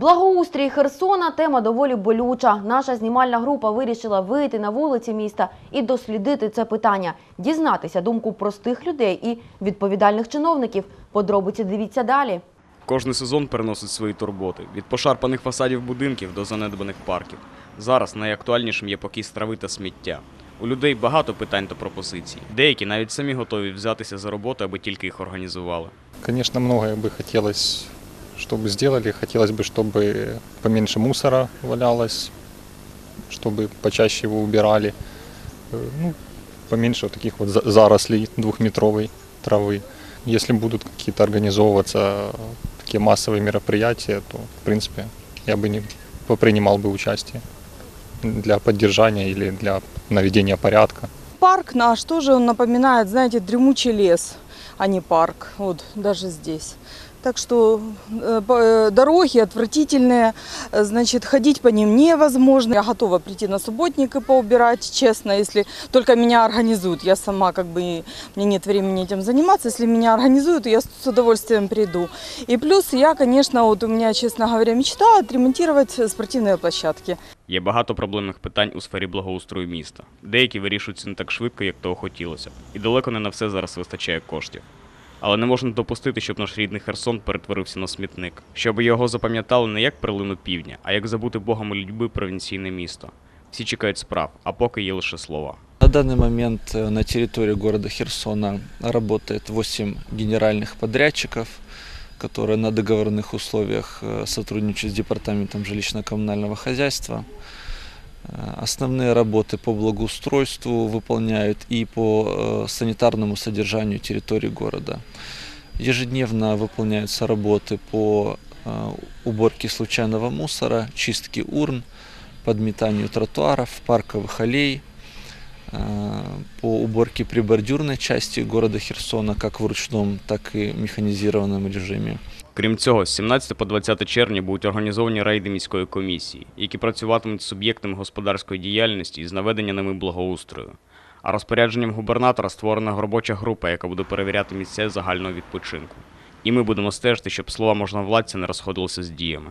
Благоустрій Херсона тема доволі болюча. Наша знімальна група вирішила вийти на вулиці міста і дослідити це питання, дізнатися думку простих людей і відповідальних чиновників. Подробиці дивіться далі. Кожний сезон переносить свої турботи від пошарпаних фасадів будинків до занедбаних парків. Зараз найактуальнішим є покіс трави та сміття. У людей багато питань та пропозицій. Деякі навіть самі готові взятися за роботу, аби тільки їх організували. Конечно, многое бы хотелось, чтобы сделали. Хотелось бы, чтобы поменьше мусора валялось, чтобы почаще его убирали. Э, Ну, поменьше вот таких вот за- зарослей двухметровой травы. Если будут какие-то организовываться такие массовые мероприятия, то, в принципе, я бы не попринимал бы участие для поддержания или для наведения порядка. Парк наш тоже он напоминает, знаете, дремучий лес, а не парк. Вот даже здесь. Так что э, по- э, дороги отвратительные, э, значит, ходить по ним невозможно. Я готова прийти на субботник и поубирать, честно, если только меня организуют. Я сама как бы, мне нет времени этим заниматься. Если меня организуют, я с удовольствием приду. И плюс я, конечно, вот у меня, честно говоря, мечта отремонтировать спортивные площадки. Є багато проблемних питань у сфері благоустрою міста. Деякі вирішуються не так швидко, як того хотілося, б. і далеко не на все зараз вистачає коштів. Але не можна допустити, щоб наш рідний Херсон перетворився на смітник, щоб його запам'ятали не як перлину півдня, а як забути богом і людьми провінційне місто. Всі чекають справ, а поки є лише слова. На данный момент э, на территории города Херсона работает 8 генеральных подрядчиков, Которые на договорных условиях э, сотрудничают с Департаментом жилищно-коммунального хозяйства. Э, Основные работы по благоустройству выполняют и по э, санитарному содержанию территории города. Ежедневно выполняются работы по уборке случайного мусора, чистке урн, подметанию тротуаров, парковых аллей, по уборке прибордюрной части города Херсона, как в ручном, так и механизированном режиме. Крім цього, з 17 по 20 червня будуть організовані рейди міської комісії, які працюватимуть з суб'єктами господарської діяльності з наведення ними благоустрою. А розпорядженням губернатора створена робоча група, яка буде перевіряти місця загального відпочинку. І ми будемо стежити, щоб слова можновладця не розходилися з діями.